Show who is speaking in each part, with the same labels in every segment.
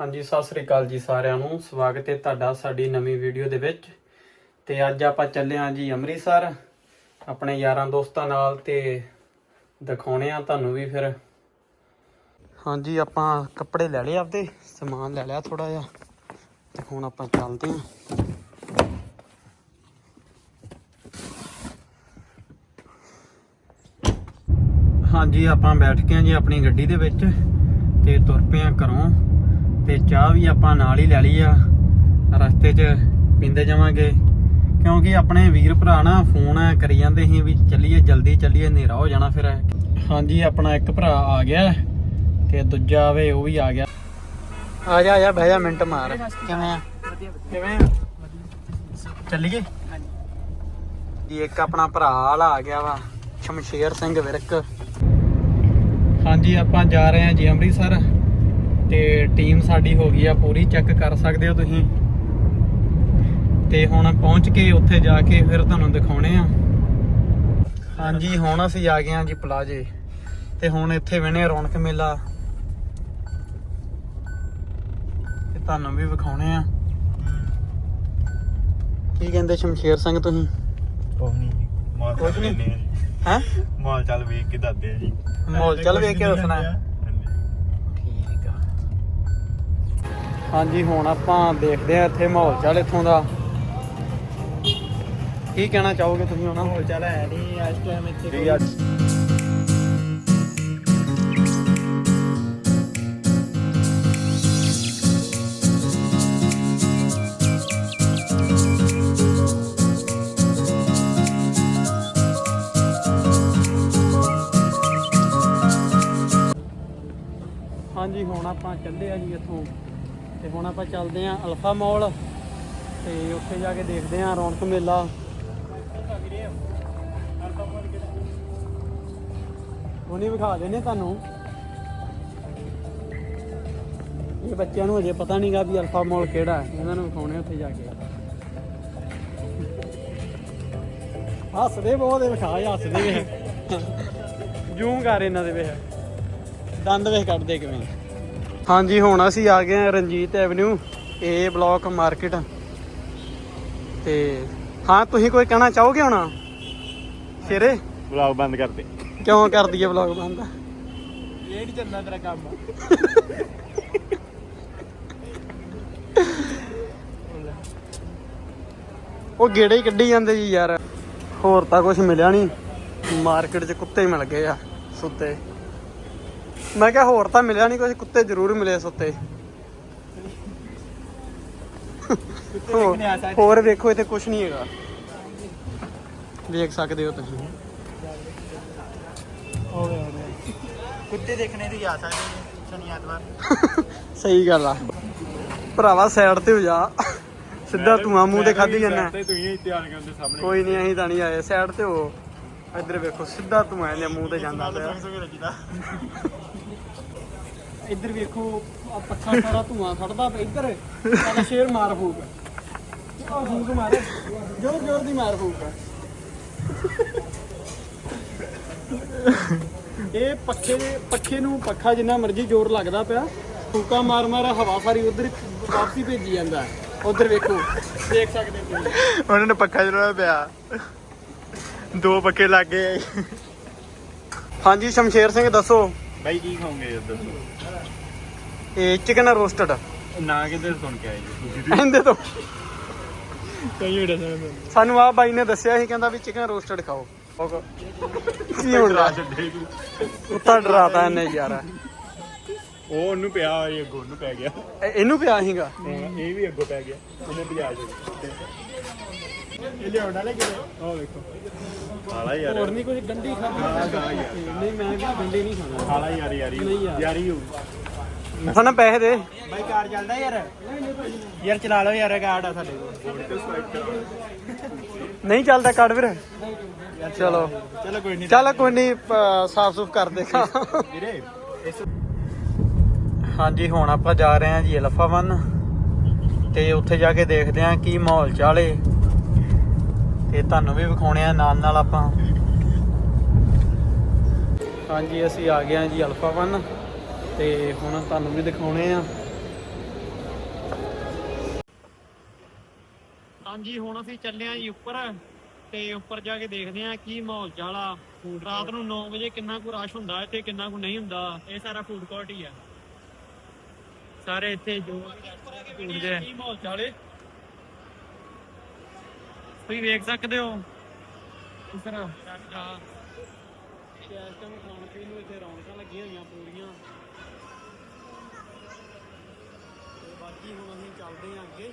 Speaker 1: ਹਾਂਜੀ, ਸਤਿ ਸ੍ਰੀ ਅਕਾਲ ਜੀ ਸਾਰਿਆਂ ਨੂੰ। ਸਵਾਗਤ ਹੈ ਤੁਹਾਡਾ ਸਾਡੀ ਨਵੀਂ ਵੀਡੀਓ ਦੇ ਵਿੱਚ। ਤੇ ਅੱਜ ਆਪਾਂ ਚੱਲੇ ਹਾਂ ਜੀ ਅੰਮ੍ਰਿਤਸਰ। ਆਪਣੇ ਯਾਰਾਂ ਦੋਸਤਾਂ ਨਾਲ ਤੇ ਦਿਖਾਉਣੇ ਆ ਤੁਹਾਨੂੰ ਵੀ ਫਿਰ। ਹਾਂਜੀ, ਆਪਾਂ ਕੱਪੜੇ ਲੈ ਲਏ ਆਪਦੇ, ਸਮਾਨ ਲੈ ਲਿਆ ਥੋੜਾ ਜਿਹਾ। ਤੇ ਹੁਣ ਆਪਾਂ ਚੱਲਦੇ ਹਾਂ। ਹਾਂਜੀ, ਆਪਾਂ ਬੈਠ ਕੇ ਹਾਂ ਜੀ ਆਪਣੀ ਗੱਡੀ ਦੇ ਵਿੱਚ ਤੇ ਤੁਰ ਪਏ ਹਾਂ ਘਰੋਂ। ਤੇ ਚਾਹ ਵੀ ਆਪਾਂ ਨਾਲ ਹੀ ਲੈ ਲਈ ਆ। ਰਸਤੇ 'ਚ ਪੀਂਦੇ ਜਾਵਾਂਗੇ। ਕਿਉਂਕਿ ਆਪਣੇ ਵੀਰ ਭਰਾ ਨਾ ਫੋਨ ਕਰੀ ਜਾਂਦੇ ਸੀ ਵੀ ਚੱਲੀਏ, ਜਲਦੀ ਚੱਲੀਏ, ਹਨੇਰਾ ਹੋ ਜਾਣਾ ਫਿਰ। ਹਾਂਜੀ, ਆਪਣਾ ਇੱਕ ਭਰਾ ਆ ਗਿਆ ਤੇ ਦੂਜਾ ਵੇ ਉਹ ਵੀ ਆ ਗਿਆ। ਆ ਜਾ ਆ ਜਾ, ਬਹਿ ਜਾ ਮਿੰਟ ਮਾਰ। ਕਿਵੇਂ ਆ? ਕਿਵੇਂ ਆ? ਚੱਲੀਏ? ਜੀ ਇੱਕ ਆਪਣਾ ਭਰਾ ਵਾਲਾ ਆ ਗਿਆ ਵਾ, ਸ਼ਮਸ਼ੇਰ ਸਿੰਘ ਵਿਰਕ। ਹਾਂਜੀ, ਆਪਾਂ ਜਾ ਰਹੇ ਹਾਂ ਜੀ ਅੰਮ੍ਰਿਤਸਰ। ਤੇ ਟੀਮ ਸਾਡੀ ਹੋ ਗਈ ਆ ਪੂਰੀ ਚੈੱਕ ਕਰ ਸਕਦੇ ਹੋ ਤੁਸੀਂ। ਤੇ ਹੁਣ ਪਹੁੰਚ ਕੇ ਉੱਥੇ ਜਾ ਕੇ ਫਿਰ ਤੁਹਾਨੂੰ ਦਿਖਾਉਣੇ ਆ। ਹਾਂਜੀ ਹੁਣ ਅਸੀਂ ਆ ਗਏ ਹਾਂ ਜੀ ਪਲਾਜੇ। ਤੇ ਹੁਣ ਇੱਥੇ ਵਹਿਣੇ ਰੌਣਕ ਮੇਲਾ। ਤੇ ਤੁਹਾਨੂੰ ਵੀ ਵਿਖਾਉਣੇ ਆ। ਕੀ ਕਹਿੰਦੇ ਸ਼ਮਸ਼ੇਰ ਸਿੰਘ ਤੁਸੀਂ?
Speaker 2: ਕੁਝ ਨਹੀਂ
Speaker 1: ਹੈ?
Speaker 2: ਮਾਲ ਚੱਲ ਵੇਖ ਕੇ ਦੱਸਦੇ ਆ ਜੀ।
Speaker 1: ਮਾਲ ਚੱਲ ਵੇਖ ਕੇ ਦੱਸਣਾ।
Speaker 2: ਹਾਂਜੀ
Speaker 1: ਹੁਣ ਆਪਾਂ ਦੇਖਦੇ ਆ ਇੱਥੇ ਮਾਹੌਲ ਚਾਲ ਇੱਥੋਂ ਦਾ। ਕੀ ਕਹਿਣਾ ਚਾਹੋਗੇ ਤੁਸੀਂ ਹੁਣ?
Speaker 2: ਮਾਹੌਲ ਚੱਲ ਹੈ ਨਹੀਂ ਇਸ ਟਾਈਮ ਇੱਥੇ
Speaker 1: ਕੋਈ- ਹਾਂਜੀ ਹੁਣ ਆਪਾਂ ਚੱਲੇ ਆ ਜੀ ਇੱਥੋਂ। ਤੇ ਹੁਣ ਆਪਾਂ ਚੱਲਦੇ ਆ ਅਲਫਾ ਮਾਲ ਤੇ ਉੱਥੇ ਜਾ ਕੇ ਦੇਖਦੇ ਆ ਰੌਣਕ ਮੇਲਾ। ਹੁਣੀ ਵਿਖਾ ਦੇਣੇ ਤੁਹਾਨੂੰ। ਇਹ ਬੱਚਿਆਂ ਨੂੰ ਅਜੇ ਪਤਾ ਨਹੀਂਗਾ ਵੀ ਅਲਫਾ ਮਾਲ ਕਿਹੜਾ ਹੈ। ਇਹਨਾਂ ਨੂੰ ਵਿਖਾਉਣੇ ਉੱਥੇ ਜਾ ਕੇ। ਹੱਸਦੇ ਬਹੁਤ ਇਹ ਵਿਖਾ ਹੱਸਦੇ। ਵੇ ਜੂਮ ਕਰ ਇਹਨਾਂ ਦੇ ਵੇ ਦੰਦ ਵੇਖ ਕੱਢਦੇ ਕਿਵੇਂ। ਹਾਂਜੀ ਹੁਣ ਅਸੀਂ ਆ ਗਏ ਹਾਂ Ranjit avenue A block market. ਤੇ ਹਾਂ ਤੁਸੀਂ ਕੋਈ ਕਹਿਣਾ ਚਾਹੋਗੇ ਹੁਣ? ਸ਼ੇਰੇ?
Speaker 2: ਵਲੌਗ ਬੰਦ ਕਰ ਦੇ।
Speaker 1: ਕਿਉਂ ਕਰ ਦਈਏ ਬਲੌਗ ਬੰਦ?
Speaker 2: ਇਹ ਨਹੀਂ ਚੱਲਣਾ ਤੇਰਾ ਕੰਮ।
Speaker 1: ਉਹ ਗੇੜੇ ਹੀ ਕੱਢੀ ਜਾਂਦੇ ਜੀ ਯਾਰ। ਹੋਰ ਤਾਂ ਕੁਝ ਮਿਲਿਆ ਨਹੀਂ ਮਾਰਕੀਟ 'ਚ ਕੁੱਤੇ ਮਿਲ ਗਏ ਆ ਸੁੱਤੇ। ਮੈਂ ਕਿਹਾ ਹੋਰ ਤਾਂ ਮਿਲਿਆ ਨਹੀਂ ਕੁਝ ਕੁੱਤੇ ਜ਼ਰੂਰ ਮਿਲੇ ਸੁੱਤੇ ਹੋਰ-
Speaker 2: ਦੇਖਣੇ ਆ ਸਕਦੇ।
Speaker 1: ਹੋਰ ਵੇਖੋ ਇੱਥੇ ਕੁਝ ਨਹੀਂ ਹੈਗਾ। ਵੇਖ ਸਕਦੇ ਹੋ ਤੁਸੀਂ।
Speaker 2: ਹੋਵੇ ਹੋਵੇ। ਕੁੱਤੇ ਦੇਖਣੇ ਦੀ ਆ ਸਕਦੇ ਨੇ ਸ਼ਨੀ ਐਤਵਾਰ।
Speaker 1: ਸਹੀ ਗੱਲ ਆ। ਭਰਾਵਾ ਸਾਈਡ ਤੇ ਹੋ ਜਾ। ਸਿੱਧਾ ਧੂਆਂ ਮੂੰਹ ਤੇ ਖਾਦੀ ਜਾਂਦਾ।
Speaker 2: ਤੁਸੀਂ ਹੀ ਧਿਆਨ ਕਰਨ ਦੇ ਸਾਹਮਣੇ।
Speaker 1: ਕੋਈ ਨਹੀਂ ਅਸੀਂ ਤਾਂ ਨਹੀਂ ਆਏ। ਸਾਈਡ ਤੇ ਹੋ। ਇੱਧਰ ਵੇਖੋ ਸਿੱਧਾ ਧੂਆਂ ਇਹਦੇ ਮੂੰਹ ਤੇ ਜਾਂਦਾ ਪਿਆ। ਇੱਧਰ ਵੇਖੋ ਆ ਪੱਖਾ ਸਾਰਾ ਧੂਆਂ ਛੱਡਦਾ ਪਿਆ ਇੱਧਰ। ਸਾਡਾ ਸ਼ੇਰ ਮਾਰ ਫੂਕ। ਆ ਫੂਕ ਮਾਰ। ਜੋਰ ਜੋਰ ਦੀ ਮਾਰ ਫੂਕ। ਇਹ ਪੱਖੇ ਪੱਖੇ ਨੂੰ ਪੱਖਾ ਜਿੰਨਾ ਮਰਜ਼ੀ ਜ਼ੋਰ ਲੱਗਦਾ ਪਿਆ ਫੂਕਾ ਮਾਰ ਮਾਰ ਹਵਾ ਸਾਰੀ ਉਧਰ ਵਾਪਸੀ ਭੇਜੀ ਜਾਂਦਾ। ਉਧਰ ਵੇਖੋ ਦੇਖ ਸਕਦੇ ਹੋ ਤੁਸੀਂ।
Speaker 2: ਉਹਨਾਂ ਨੇ ਪੱਖਾ ਚਲਾਉਣਾ ਪਿਆ। ਦੋ ਪੱਕੇ ਲੱਗ ਗਏ।
Speaker 1: ਹਾਂਜੀ ਸ਼ਮਸ਼ੇਰ ਸਿੰਘ ਦੱਸੋ।
Speaker 2: ਬਾਈ ਕੀ ਖਾਓਗੇ ਦੱਸੋ?
Speaker 1: ਇਹ ਚਿਕਨ ਰੋਸਟਡ
Speaker 2: ਨਾ ਕਿਤੇ ਸੁਣ ਕੇ ਆਏ ਜੀ।
Speaker 1: ਇਹਦੇ ਤੋਂ।
Speaker 2: ਕਈ ਵੀਡੀਓ ਸੁਣ
Speaker 1: ਸਾਨੂੰ ਆ ਬਾਈ ਨੇ ਦੱਸਿਆ ਸੀ ਕਹਿੰਦਾ ਵੀ ਚਿਕਨ ਰੋਸਟਡ ਖਾਓ। ਕੀ ਹੋ ਰਿਹਾ
Speaker 2: ਛੱਡੇ ਤੂੰ।
Speaker 1: ਕੁੱਤਾ ਡਰਾਤਾ ਇਹਨੇ ਯਾਰ।
Speaker 2: ਉਹ ਉਹਨੂੰ ਪਿਆ ਇਹ ਅੱਗੋਂ ਉਹਨੂੰ ਪੈ ਗਿਆ।
Speaker 1: ਇਹ- ਇਹਨੂੰ ਪਿਆ ਸੀਗਾ?
Speaker 2: ਇਹ ਵੀ ਅੱਗੋਂ ਪੈ ਗਿਆ। ਉਹਨੇ ਭਜਾ ਛੱਡਿਆ ਇਹ ਲਿਆਉਣਾ ਲੈ ਕੇ ਉਹ ਵੇਖੋ। ਹਾਲਾ ਯਾਰ
Speaker 1: ਹੋਰ ਨਹੀਂ ਕੁਝ ਗੰਢੀ ਖਾਣੀ ਨਹੀਂ ਮੈਂ ਵੀ ਗੰਢੀ ਨਹੀਂ ਖਾਣਾ
Speaker 2: ਹਾਲਾ ਯਾਰ ਯਾਰੀ
Speaker 1: ਨਹੀਂ ਯਾਰ।
Speaker 2: ਹੋ
Speaker 1: ਸਾਨੂੰ ਪੈਸੇ ਦੇ।
Speaker 2: ਬਾਈ ਕਾਰ ਚੱਲਦਾ ਯਾਰ। ਯਾਰ ਚਲਾ ਲਓ ਯਾਰ ਕਾਰਡ ਆ ਸਾਡੇ ਕੋਲ।
Speaker 1: ਨਹੀਂ ਚੱਲਦਾ ਕੱਢ ਵੀਰ। ਚਲੋ।
Speaker 2: ਚਲੋ। ਕੋਈ ਨਹੀਂ
Speaker 1: ਚੱਲ ਕੋਈ ਨਹੀਂ ਸਾਫ਼ ਸੁਫ ਕਰ ਦੇਗਾ
Speaker 2: ਵੀਰੇ ਇਸ
Speaker 1: ਹਾਂਜੀ, ਹੁਣ ਆਪਾਂ ਜਾ ਰਹੇ ਹਾਂ ਜੀ ਅਲਫਾ 1 ਤੇ ਉੱਥੇ ਜਾ ਕੇ ਦੇਖਦੇ ਹਾਂ ਕੀ ਮਾਹੌਲ ਚਾਲੇ ਤੇ ਤੁਹਾਨੂੰ ਵੀ ਵਿਖਾਉਣੇ ਆ ਨਾਲ ਨਾਲ ਆਪਾਂ। ਹਾਂਜੀ, ਅਸੀਂ ਆ ਗਏ ਹਾਂ ਜੀ ਅਲਫਾ 1 ਤੇ ਹੁਣ ਤੁਹਾਨੂੰ ਵੀ ਦਿਖਾਉਣੇ ਆ ਹਾਂਜੀ, ਹੁਣ ਅਸੀਂ ਚੱਲੇ ਆ ਜੀ ਉੱਪਰ ਤੇ ਉੱਪਰ ਜਾ ਕੇ ਦੇਖਦੇ ਆ ਕੀ ਮਾਹੌਲ ਚਾਲਾ ਰਾਤ ਨੂੰ 9 ਵਜੇ ਕਿੰਨਾ ਕੁ ਰਸ਼ ਹੁੰਦਾ, ਇੱਥੇ ਕਿੰਨਾ ਕੁ ਨਹੀਂ ਹੁੰਦਾ, ਇਹ ਸਾਰਾ ਫੂਡ ਕੋਰਟ ਹੀ ਆ। ਸਾਰੇ ਇੱਥੇ ਜੋ ਫੂਡ ਦੇ ਕੀ ਮਾਹੌਲ ਚਾਲੇ ਤੁਸੀਂ ਵੇਖ ਸਕਦੇ ਹੋ। ਇਸ ਤਰ੍ਹਾਂ? ਤੇ ਇਸ ਟਾਈਮ ਖਾਣ ਪੀਣ ਨੂੰ ਇੱਥੇ ਰੌਣਕਾਂ ਲੱਗੀਆਂ ਹੋਈਆਂ ਪੂਰੀਆਂ। ਤੇ ਬਾਕੀ ਹੁਣ ਅਸੀਂ ਚੱਲਦੇ ਆਂ ਅੱਗੇ।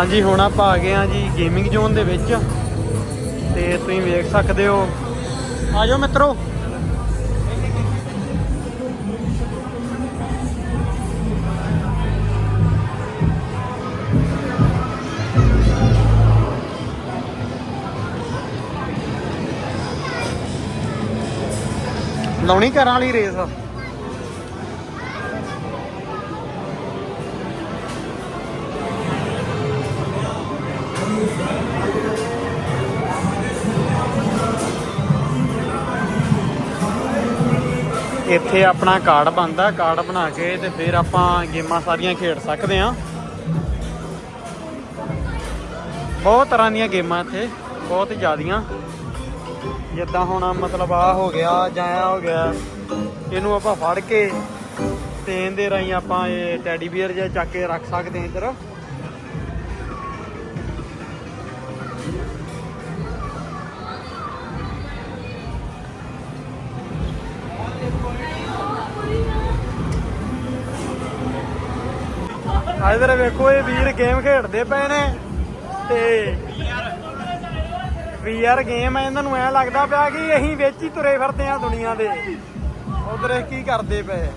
Speaker 1: ਹਾਂਜੀ, ਹੁਣ ਆਪਾਂ ਆ ਗਏ ਆ ਜੀ ਗੇਮਿੰਗ ਜ਼ੋਨ ਦੇ ਵਿੱਚ ਤੇ ਤੁਸੀਂ ਵੇਖ ਸਕਦੇ ਹੋ। ਆ ਜਾਓ ਮਿੱਤਰੋ। ਲਾਉਣੀ ਘਰਾਂ ਵਾਲੀ ਰੇਸ ਇੱਥੇ ਆਪਣਾ ਕਾਰਡ ਬਣਦਾ, ਕਾਰਡ ਬਣਾ ਕੇ ਤੇ ਫਿਰ ਆਪਾਂ ਗੇਮਾਂ ਸਾਰੀਆਂ ਖੇਡ ਸਕਦੇ ਆ ਬਹੁਤ ਤਰ੍ਹਾਂ ਦੀਆਂ ਗੇਮਾਂ ਇੱਥੇ, ਬਹੁਤ ਜ਼ਿਆਦੀਆਂ। ਜਿੱਦਾਂ ਹੁਣ ਮਤਲਬ ਆ ਹੋ ਗਿਆ, ਜਾਂ ਆ ਹੋ ਗਿਆ, ਇਹਨੂੰ ਆਪਾਂ ਫੜ ਕੇ ਤੇ ਇਹਦੇ ਰਾਹੀਂ ਆਪਾਂ ਇਹ ਟੈਡੀ ਬੀਅਰ ਜਿਹਾ ਚੱਕ ਕੇ ਰੱਖ ਸਕਦੇ ਹਾਂ ਇੱਧਰ। ਇਧਰ ਵੇਖੋ ਇਹ ਵੀਰ ਗੇਮ ਖੇਡਦੇ ਪਏ ਨੇ ਤੇ ਵੀਆਰ ਗੇਮ ਹੈ ਇਹਨਾਂ ਨੂੰ ਐ ਲੱਗਦਾ ਪਿਆ ਕਿ ਅਸੀਂ ਵਿੱਚ ਹੀ ਤੁਰੇ ਫਿਰਦੇ ਆ ਦੁਨੀਆ ਦੇ। ਉਧਰ ਇਹ ਕੀ ਕਰਦੇ ਪਏ?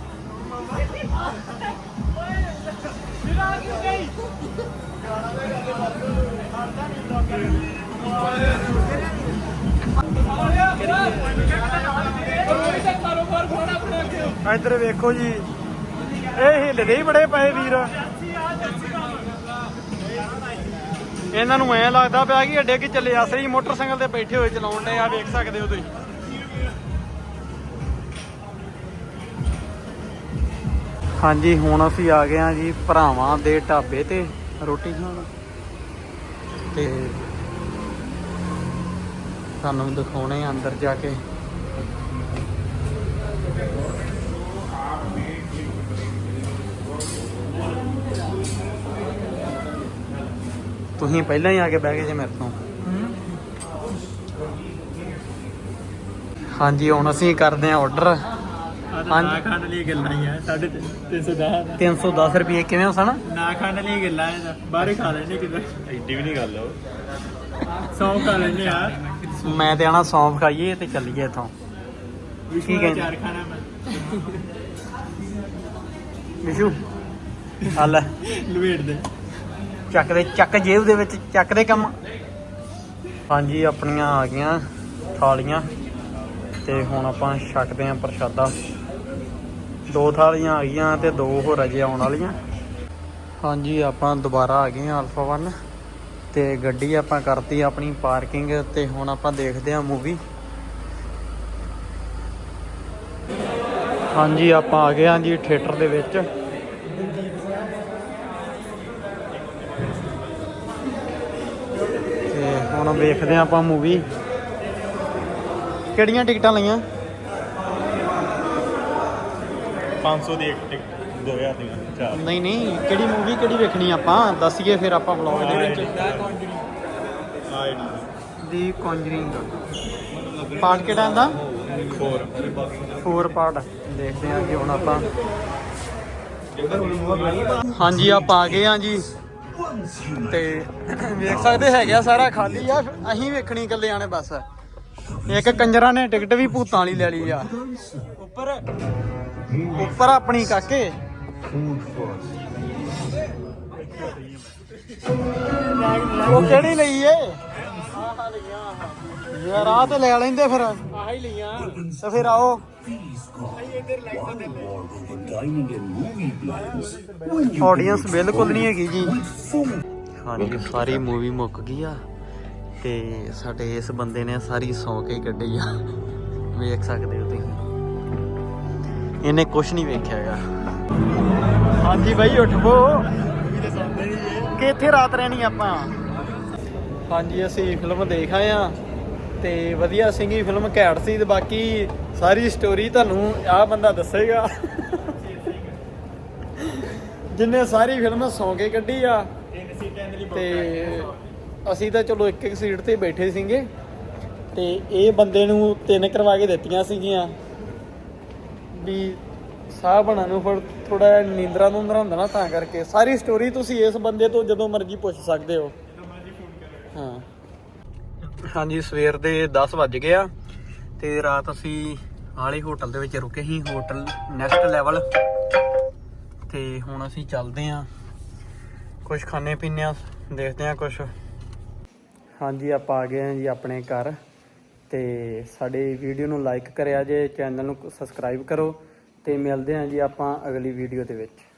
Speaker 1: ਇਧਰ ਵੇਖੋ ਜੀ, ਇਹ ਹਿੱਲਦੇ ਹੀ ਬੜੇ ਪਏ ਵੀਰ। ਇਹਨਾਂ ਨੂੰ ਐ ਲੱਗਦਾ ਪਿਆ ਕਿ ਅੱਡੇ ਕੀ ਚੱਲੇ ਅਸਲੀ ਮੋਟਰਸਾਈਕਲ ਤੇ ਬੈਠੇ ਹੋਏ ਚਲਾਉਣ ਦੇ ਆ, ਵੇਖ ਸਕਦੇ ਹੋ ਤੁਸੀਂ। ਹਾਂਜੀ, ਹੁਣ ਅਸੀਂ ਆ ਗਏ ਆ ਜੀ ਭਰਾਵਾਂ ਦੇ ਢਾਬੇ ਤੇ ਰੋਟੀ ਖਾਣ। ਤੇ ਤੁਹਾਨੂੰ ਦਿਖਾਉਣੇ ਆ ਅੰਦਰ ਜਾ ਕੇ। ਤੁਸੀਂ ਪਹਿਲਾਂ ਹੀ ਆ ਕੇ ਬਹਿ ਗਏ ਜੇ ਮੇਰੇ ਤੋਂ। ਹਾਂਜੀ ਹੁਣ ਅਸੀਂ ਕਰਦੇ ਆ ਆਰਡਰ
Speaker 2: ਨਾ ਖਾਣ ਲਈ ਗੱਲਾਂ ਹੀ ਆ 310
Speaker 1: 310 ਰੁਪਏ ਕਿਵੇਂ ਸਨ
Speaker 2: ਨਾ ਖਾਣ ਲਈ ਗੱਲਾਂ ਆ ਬਾਹਰ ਹੀ ਖਾ ਲੈਣੇ ਕਿਦਾਂ ਐਡੀ ਵੀ ਨਹੀਂ ਗੱਲ ਹੋ ਸੌ ਖਾ ਲੈਣੇ ਆ।
Speaker 1: ਮੈਂ ਤੇ ਆਣਾ ਸੌਂਫ ਖਾਈਏ ਤੇ ਚੱਲੀਏ ਇੱਥੋਂ। ਕਹਿੰਦੇ?
Speaker 2: ਦਾ ਚਾਰ ਖਾਣਾ ਮੈਂ।
Speaker 1: ਵਿਸ਼ੂ ਹੱਲ
Speaker 2: ਲਵੇੜ ਦੇ।
Speaker 1: ਚੱਕ ਦੇ ਚੱਕ ਜੇਬ ਦੇ ਵਿੱਚ ਚੱਕ ਦੇ ਕੰਮ। ਹਾਂਜੀ, ਆਪਣੀਆਂ ਆ ਗਈਆਂ ਥਾਲੀਆਂ ਤੇ ਹੁਣ ਆਪਾਂ ਛਕਦੇ ਆਂ ਪ੍ਰਸ਼ਾਦਾ। ਦੋ ਥਾਲੀਆਂ ਆ ਗਈਆਂ ਤੇ ਦੋ ਹੋਰ ਅਜੇ ਆਉਣ ਵਾਲੀਆਂ। ਹਾਂਜੀ, ਆਪਾਂ ਦੁਬਾਰਾ ਆ ਗਏ ਆਂ ਅਲਫਾ 1 ਤੇ ਗੱਡੀ ਆਪਾਂ ਕਰਤੀ ਆਪਣੀ ਪਾਰਕਿੰਗ ਤੇ ਹੁਣ ਆਪਾਂ ਦੇਖਦੇ ਆਂ ਮੂਵੀ ਹਾਂਜੀ, ਆਪਾਂ ਆ ਗਏ ਆਂ ਜੀ ਥੀਏਟਰ ਦੇ ਵਿੱਚ ਤੇ ਹੁਣ ਵੇਖਦੇ ਆਂ ਆਪਾਂ ਮੂਵੀ ਕਿਹੜੀਆਂ ਟਿਕਟਾਂ ਲਈਆਂ?
Speaker 2: 500 ਦੀ ਇੱਕ ਟਿਕਟ 2000 ਦੀ ਚਾਰ।
Speaker 1: ਨਹੀਂ ਨਹੀਂ ਕਿਹੜੀ ਮੂਵੀ ਕਿਹੜੀ ਵੇਖਣੀ ਆਪਾਂ? ਦੱਸੀਏ ਫਿਰ ਆਪਾਂ ਵਲੌਗ ਦੇ ਵਿੱਚ। ਦੀ ਕੌਂਜਰਿੰਗ ਪਾਰਟ ਕਿਹੜਾ ਆਂਦਾ
Speaker 2: 4
Speaker 1: 4 ਪਾਰਟ। ਦੇਖਦੇ ਆਂ ਕਿ ਹੁਣ ਆਪਾਂ। ਹਾਂਜੀ ਆਪਾਂ ਆ ਗਏ ਆਂ ਜੀ। ਤੇ ਵੇਖ ਸਕਦੇ ਹੈਗੇ ਆ ਸਾਰਾ ਖਾਲੀ ਆ, ਅਸੀਂ ਵੇਖਣੀ ਇਕੱਲੇ ਆਣੇ ਬਸ। ਇੱਕ ਕੰਜਰਾ ਨੇ ਟਿਕਟ ਵੀ ਭੂਤਾਂ ਵਾਲੀ ਲੈ ਲਈ ਆ। ਉੱਪਰ ਉੱਪਰ ਆਪਣੀ ਕਾਕੇ। ਉਹ ਕਿਹੜੀ ਲਈ ਏ? ਯਾਰ ਆ ਤੇ ਲੈ ਲੈਂਦੇ ਫਿਰ।
Speaker 2: ਹੀ ਲਈਆਂ।
Speaker 1: ਤੇ ਫਿਰ ਆਓ। ਆਡੀਅנס ਬਿਲਕੁਲ ਨਹੀਂ ਹੈਗੀ ਜੀ। ਹਾਂਜੀ ਸਾਰੀ ਮੂਵੀ ਮੁੱਕ ਗਈ ਆ ਤੇ ਸਾਡੇ ਇਸ ਬੰਦੇ ਨੇ ਸਾਰੀ ਸੌ ਕੇ ਕੱਢੀ ਆ। ਵੇਖ ਸਕਦੇ ਹੋ ਤੁਸੀਂ। ਇਹਨੇ ਕੁਝ ਨਹੀਂ ਵੇਖਿਆ ਹੈਗਾ। ਹਾਂਜੀ ਬਾਈ ਉੱਠ ਪੋ। ਕਿ ਇੱਥੇ ਰਾਤ ਰਹਿਣੀ ਆਪਾਂ? ਹਾਂਜੀ ਅਸੀਂ ਫਿਲਮ ਦੇਖ ਆਏ ਆ। ਤੇ ਵਧੀਆ ਸਿੰਗੀ ਫਿਲਮ ਘੈਂਟ ਸੀ ਤੇ ਬਾਕੀ ਸਾਰੀ ਸਟੋਰੀ ਤੁਹਾਨੂੰ ਆਹ ਬੰਦਾ ਦੱਸੇਗਾ। ਜਿੰਨੇ ਸਾਰੀ ਫਿਲਮ ਸੌਂ ਕੇ ਕੱਢੀ ਆ ਤੇ ਅਸੀਂ ਤਾਂ ਚਲੋ ਇੱਕ ਇੱਕ ਸੀਟ ਤੇ ਬੈਠੇ ਸੀਗੇ ਤੇ ਇਹ ਬੰਦੇ ਨੂੰ ਤਿੰਨ ਕਰਵਾ ਕੇ ਦਿੱਤੀਆਂ ਸੀਗੀਆਂ। ਵੀ ਸਾਹ ਬਣਨ ਨੂੰ ਫਿਰ ਥੋੜਾ ਨੀਂਦਰਾ ਨੂੰਦਰਾ ਹੁੰਦਾ ਨਾ ਤਾਂ ਕਰਕੇ। ਸਾਰੀ ਸਟੋਰੀ ਤੁਸੀਂ ਇਸ ਬੰਦੇ ਤੋਂ ਜਦੋਂ ਮਰਜ਼ੀ ਪੁੱਛ ਸਕਦੇ ਹੋ। ਹਾਂ। ਹਾਂਜੀ, ਸਵੇਰ ਦੇ 10 ਵੱਜ ਗਏ ਆ ਤੇ ਰਾਤ ਅਸੀਂ ਆਲੇ ਹੋਟਲ ਦੇ ਵਿੱਚ ਰੁਕੇ ਸੀ, ਹੋਟਲ ਨੈਕਸਟ ਲੈਵਲ। ਤੇ ਹੁਣ ਅਸੀਂ ਚੱਲਦੇ ਆਂ। ਕੁਝ ਖਾਣੇ ਪੀਣੇ ਆ, ਦੇਖਦੇ ਆ ਕੁਝ ਹਾਂਜੀ, ਆਪਾਂ ਆ ਗਏ ਆ ਜੀ ਆਪਣੇ ਘਰ। ਤੇ ਸਾਡੇ ਵੀਡੀਓ ਨੂੰ ਲਾਈਕ ਕਰਿਆ ਜੇ, ਚੈਨਲ ਨੂੰ ਸਬਸਕ੍ਰਾਈਬ ਕਰੋ। ਤੇ ਮਿਲਦੇ ਆ ਜੀ ਆਪਾਂ ਅਗਲੀ ਵੀਡੀਓ ਦੇ ਵਿੱਚ।